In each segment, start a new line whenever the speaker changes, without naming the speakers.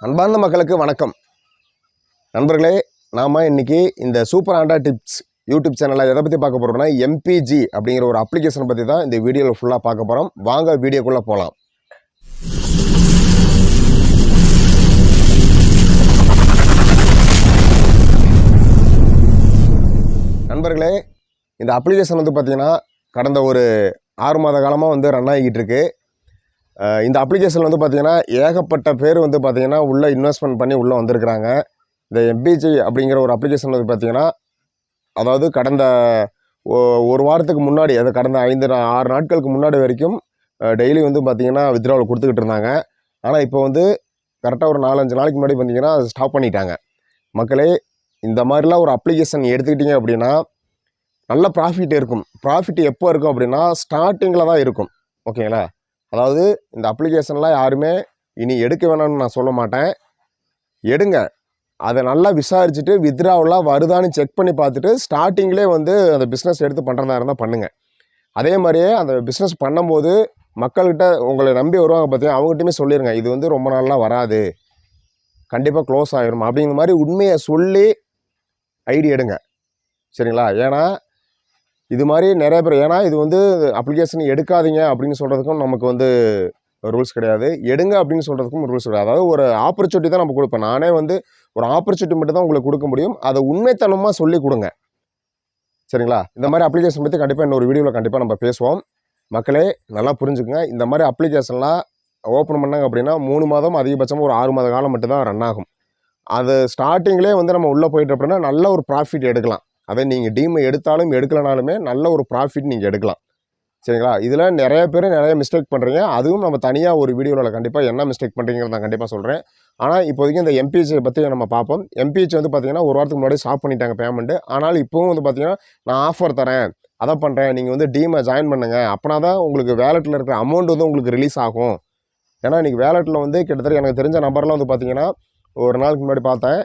அன்பார்ந்த மக்களுக்கு வணக்கம். நண்பர்களே நாம் இன்னைக்கு இந்த சூப்பர் ஆண்டா டிப்ஸ் யூடியூப் சேனலில் எதை பற்றி பார்க்க போகிறோம்னா எம்பிஜி அப்படிங்கிற ஒரு அப்ளிகேஷனை பற்றி தான் இந்த வீடியோவில் ஃபுல்லாக பார்க்க போகிறோம் வாங்க வீடியோக்குள்ளே போகலாம் நண்பர்களே இந்த அப்ளிகேஷன் வந்து பார்த்திங்கன்னா கடந்த ஒரு ஆறு மாத காலமாக வந்து ரன் ஆகிக்கிட்டு இருக்குது இந்த அப்ளிகேஷன் வந்து பார்த்தீங்கன்னா ஏகப்பட்ட பேர் வந்து பார்த்திங்கன்னா உள்ளே இன்வெஸ்ட்மெண்ட் பண்ணி உள்ளே வந்திருக்கிறாங்க. இந்த எம்பிஜி அப்படிங்கிற ஒரு அப்ளிகேஷன் வந்து பார்த்தீங்கன்னா அதாவது கடந்த ஒரு வாரத்துக்கு முன்னாடி அது கடந்த ஐந்து நா- ஆறு நாட்களுக்கு முன்னாடி வரைக்கும் டெய்லி வந்து பார்த்திங்கன்னா வித்ராவல் கொடுத்துக்கிட்டு இருந்தாங்க. ஆனால் இப்போ வந்து கரெக்டாக ஒரு நாலஞ்சு நாளைக்கு முன்னாடி பார்த்தீங்கன்னா ஸ்டாப் பண்ணிட்டாங்க. மக்களே இந்த மாதிரிலாம் ஒரு அப்ளிகேஷன் எடுத்துக்கிட்டிங்க அப்படின்னா நல்ல ப்ராஃபிட் இருக்கும். ப்ராஃபிட் எப்போ இருக்கும் அப்படின்னா ஸ்டார்டிங்கில் தான் இருக்கும். ஓகேங்களா? அதாவது இந்த அப்ளிகேஷன்லாம் யாருமே இனி எடுக்க வேணாம்னு நான் சொல்ல மாட்டேன். எடுங்க. அதை நல்லா விசாரிச்சுட்டு வித்ராவெலாம் வருதான்னு செக் பண்ணி பார்த்துட்டு ஸ்டார்டிங்லேயே வந்து அந்த பிஸ்னஸ் எடுத்து பண்ணுறதா இருந்தால் பண்ணுங்கள் அதே மாதிரியே அந்த பிஸ்னஸ் பண்ணும்போது மக்கள்கிட்ட உங்களை நம்பி வருவாங்க பார்த்தீங்க அவங்ககிட்டயுமே சொல்லிடுங்க இது வந்து ரொம்ப நாளாக வராது. கண்டிப்பாக க்ளோஸ் ஆகிரும் அப்படிங்கிற மாதிரி உண்மையை சொல்லி ஐடி எடுங்க. சரிங்களா? ஏன்னா இது மாதிரி நிறைய பேர் ஏன்னா இது வந்து அப்ளிகேஷன் எடுக்காதீங்க அப்படின்னு சொல்கிறதுக்கும் நமக்கு வந்து ரூல்ஸ் கிடையாது. எடுங்க அப்படின்னு சொல்கிறதுக்கும் ரூல்ஸ் கிடையாது. அதாவது ஒரு ஆப்பர்ச்சுனிட்டி தான் நம்ம கொடுப்பேன். நானே வந்து ஒரு ஆப்பர்ச்சுனிட்டி மட்டும் தான் உங்களுக்கு கொடுக்க முடியும். அதை உண்மைத்தனமாக சொல்லி கொடுங்க. சரிங்களா? இந்த மாதிரி அப்ளிகேஷன் பற்றி கண்டிப்பாக இன்னொரு வீடியோவில் கண்டிப்பாக நம்ம பேசுவோம். மக்களே நல்லா புரிஞ்சுக்குங்க. இந்த மாதிரி அப்ளிகேஷன்லாம் ஓப்பன் பண்ணாங்க அப்படின்னா மூணு மாதம் அதிகபட்சமாக ஒரு ஆறு மாத காலம் மட்டும்தான் ரன் ஆகும். அது ஸ்டார்டிங்லேயே வந்து நம்ம உள்ளே போயிட்டு அப்படின்னா நல்ல ஒரு ப்ராஃபிட் எடுக்கலாம். அதை நீங்கள் டீமை எடுத்தாலும் எடுக்கலனாலுமே நல்ல ஒரு ப்ராஃபிட் நீங்கள் எடுக்கலாம். சரிங்களா? இதில் நிறைய பேர் நிறைய மிஸ்டேக் பண்ணுறீங்க அதுவும் நம்ம தனியாக ஒரு வீடியோவில் கண்டிப்பாக என்ன மிஸ்டேக் பண்ணுறீங்கிறத நான் கண்டிப்பாக சொல்கிறேன் ஆனால் இப்போதைக்கு இந்த எம்பிஹெச் பற்றி நம்ம பார்ப்போம். எம்பிஹெச் வந்து பார்த்தீங்கன்னா ஒரு வாரத்துக்கு முன்னாடி ஸ்டாப் பண்ணிட்டாங்க பேமெண்ட்டு ஆனால் இப்போவும் வந்து பார்த்தீங்கன்னா நான் ஆஃபர் தரேன். அதை பண்ணுறேன் நீங்கள் வந்து டீமை ஜாயின் பண்ணுங்கள் அப்போனா தான் உங்களுக்கு வேலெட்டில் இருக்கிற அமௌண்ட் வந்து உங்களுக்கு ரிலீஸ் ஆகும். ஏன்னா இன்றைக்கி வேலெட்டில் வந்து கிட்டத்தட்ட எனக்கு தெரிஞ்ச நம்பர்லாம் வந்து பார்த்திங்கன்னா ஒரு நாளுக்கு முன்னாடி பார்த்தேன்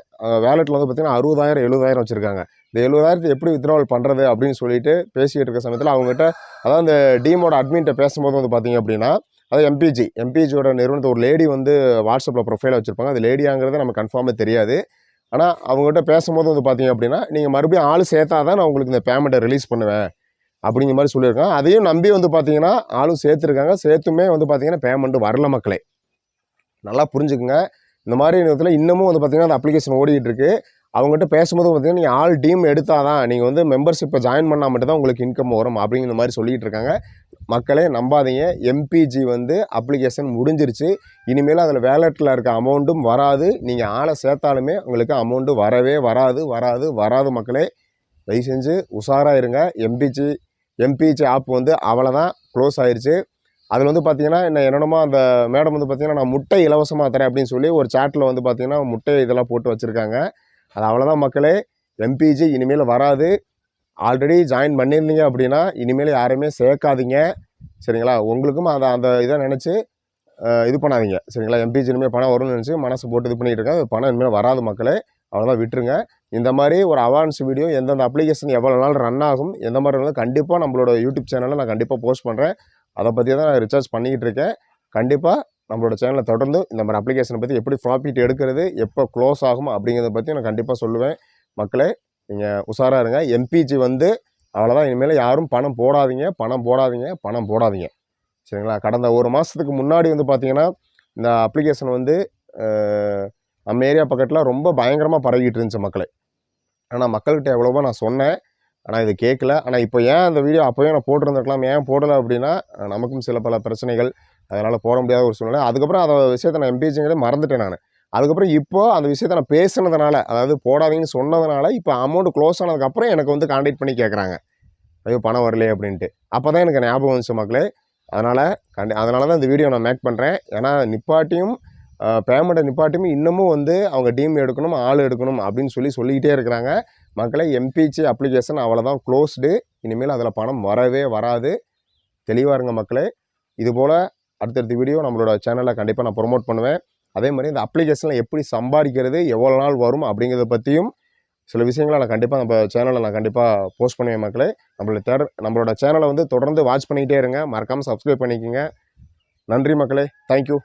வேலெட்டில் வந்து பார்த்தீங்கன்னா அறுபதாயிரம் எழுபதாயிரம் வச்சுருக்காங்க. இந்த எழுபதாயிரத்தை எப்படி வித்ட்ராவல் பண்ணுறது அப்படின்னு சொல்லிட்டு பேசிக்கிட்டு இருக்க சமயத்தில் அவங்ககிட்ட அதாவது அந்த டீமோட அட்மின்ட்ட பேசும்போது வந்து பார்த்தீங்க அப்படின்னா அதாவது எம்பிஜி எம்பிஜியோட நிறுவனத்தை ஒரு லேடி வந்து வாட்ஸ்அப்பில் ப்ரொஃபைல் வச்சுருப்பாங்க. அது லேடியாங்கிறது நமக்கு கன்ஃபார்மாக தெரியாது. ஆனால் அவங்ககிட்ட பேசும்போது வந்து பார்த்தீங்க அப்படின்னா நீங்கள் மறுபடியும் ஆள் சேர்த்தா தான் நான் உங்களுக்கு இந்த பேமெண்ட்டை ரிலீஸ் பண்ணுவேன் அப்படிங்கிற மாதிரி சொல்லியிருக்காங்க. அதையும் நம்பி வந்து பார்த்திங்கன்னா ஆளும் சேர்த்துருக்காங்க. சேர்த்துமே வந்து பார்த்திங்கன்னா பேமெண்ட்டு வரல மக்களே. நல்லா புரிஞ்சுக்குங்க. இந்த மாதிரி விதத்தில் இன்னமும் வந்து பார்த்திங்கன்னா அந்த அப்ளிகேஷன் ஓடிக்கிட்டு இருக்குது அவங்ககிட்ட பேசும்போது பார்த்திங்கன்னா நீங்கள் ஆல் டீம் எடுத்தால் தான் நீங்கள் வந்து மெம்பர்ஷிப்பை ஜாயின் பண்ணால் மட்டும்தான் உங்களுக்கு இன்கம் வரும் அப்படிங்கிற மாதிரி சொல்லிகிட்டு இருக்காங்க. மக்களே நம்பாதீங்க. எம்பிஜி வந்து அப்ளிகேஷன் முடிஞ்சிருச்சு. இனிமேல் அதில் வேலெட்டில் இருக்க அமௌண்ட்டும் வராது. நீங்கள் ஆளை சேர்த்தாலுமே உங்களுக்கு அமௌண்ட்டு வரவே வராது வராது வராது மக்களே. தயவு செஞ்சு உஷாராக இருங்க. எம்பிஜி எம்பிஜி ஆப் வந்து அவ்வளோதான் க்ளோஸ் ஆயிடுச்சு அதில் வந்து பார்த்தீங்கன்னா என்ன என்னென்னமோ அந்த மேடம் வந்து பார்த்தீங்கன்னா நான் முட்டை இலவசமாக தரேன் அப்படின்னு சொல்லி ஒரு சாட்டில் வந்து பார்த்தீங்கன்னா முட்டை இதெல்லாம் போட்டு வச்சுருக்காங்க. அது அவ்வளோதான் மக்களே. எம்பிஜி இனிமேல் வராது. ஆல்ரெடி ஜாயின் பண்ணியிருந்தீங்க அப்படின்னா இனிமேல் யாரையுமே சேர்க்காதீங்க. சரிங்களா? உங்களுக்கும் அதை அந்த இதை நினச்சி இது பண்ணாதீங்க. சரிங்களா? எம்பிஜி இனிமேல் பணம் வரும்னு நினச்சி மனசு போட்டு இது பண்ணிகிட்டு இருக்கேன் அது பணம் இனிமேல் வராது மக்களே. அவ்வளோதான் விட்டுருங்க. இந்த மாதிரி ஒரு அவார்ன்ஸ் வீடியோ எந்தெந்த அப்ளிகேஷன் எவ்வளோ நாள் ரன் ஆகும் எந்த மாதிரி இருந்தாலும் கண்டிப்பாக நம்மளோட யூடியூப் சேனலில் நான் கண்டிப்பாக போஸ்ட் பண்ணுறேன் அதை பற்றி தான் நான் ரிசார்ஜ் பண்ணிக்கிட்டு இருக்கேன். கண்டிப்பாக நம்மளோட சேனலை தொடர்ந்து இந்த மாதிரி அப்ளிகேஷனை பற்றி எப்படி ப்ராஃபிட் எடுக்கிறது எப்போ க்ளோஸ் ஆகும் அப்படிங்கிறத பற்றி நான் கண்டிப்பாக சொல்லுவேன். மக்களே நீங்கள் உஷாராக இருங்க. எம்பிஜி வந்து அவ்வளோதான் இனிமேல் யாரும் பணம் போடாதீங்க. பணம் போடாதீங்க. பணம் போடாதீங்க. சரிங்களா? கடந்த ஒரு மாதத்துக்கு முன்னாடி வந்து பார்த்திங்கன்னா இந்த அப்ளிகேஷன் வந்து நம்ம ஏரியா பக்கத்தில் ரொம்ப பயங்கரமாக பரவிக்கிட்டு இருந்துச்சு மக்களை. ஆனால் மக்கள்கிட்ட எவ்வளவோ நான் சொன்னேன். ஆனால் இது கேட்கல ஆனால் இப்போ ஏன் அந்த வீடியோ அப்போயே நான் போட்டிருந்துருக்கலாம் ஏன் போடலை அப்படின்னா நமக்கும் சில பல பிரச்சனைகள் அதனால் போட முடியாத ஒரு சூழ்நிலை. அதுக்கப்புறம் அந்த விஷயத்தை நான் எம்பிஜிங்கிறத மறந்துட்டேன் நான். அதுக்கப்புறம் இப்போ அந்த விஷயத்தை நான் பேசுனதுனால அதாவது போடாதீங்கன்னு சொன்னதுனால இப்போ அமௌண்ட் க்ளோஸ் ஆனதுக்கப்புறம் எனக்கு வந்து காண்டாக்ட் பண்ணி கேட்குறாங்க ஐயோ பணம் வரலையே அப்படின்ட்டு. அப்போ தான் எனக்கு ஞாபகம் வந்துச்சு மக்களே. அதனால் கண்டி அதனால தான் இந்த வீடியோ நான் மேக் பண்ணுறேன் ஏன்னா நிப்பாட்டியும் பேமெண்ட்டை நிப்பாட்டியும் இன்னமும் வந்து அவங்க டீம் எடுக்கணும் ஆள் எடுக்கணும் அப்படின்னு சொல்லி சொல்லிக்கிட்டே இருக்கிறாங்க. மக்களை எம்பிச்சி அப்ளிகேஷன் அவ்வளோதான் க்ளோஸ்டு இனிமேல் அதில் பணம் வரவே வராது. தெளிவாக இருங்க மக்களே. இதுபோல் அடுத்தடுத்த வீடியோ நம்மளோட சேனலில் கண்டிப்பாக நான் ப்ரொமோட் பண்ணுவேன். அதே மாதிரி இந்த அப்ளிகேஷனில் எப்படி சம்பாதிக்கிறது எவ்வளோ நாள் வரும் அப்படிங்கிறத பற்றியும் சில விஷயங்களை நான் கண்டிப்பாக நம்ம சேனலில் நான் கண்டிப்பாக போஸ்ட் பண்ணுவேன் மக்களே. நம்மளோட தேர் நம்மளோட சேனலை வந்து தொடர்ந்து வாட்ச் பண்ணிக்கிட்டே இருங்க. மறக்காமல் சப்ஸ்கிரைப் பண்ணிக்கோங்க. நன்றி மக்களே. தேங்க்யூ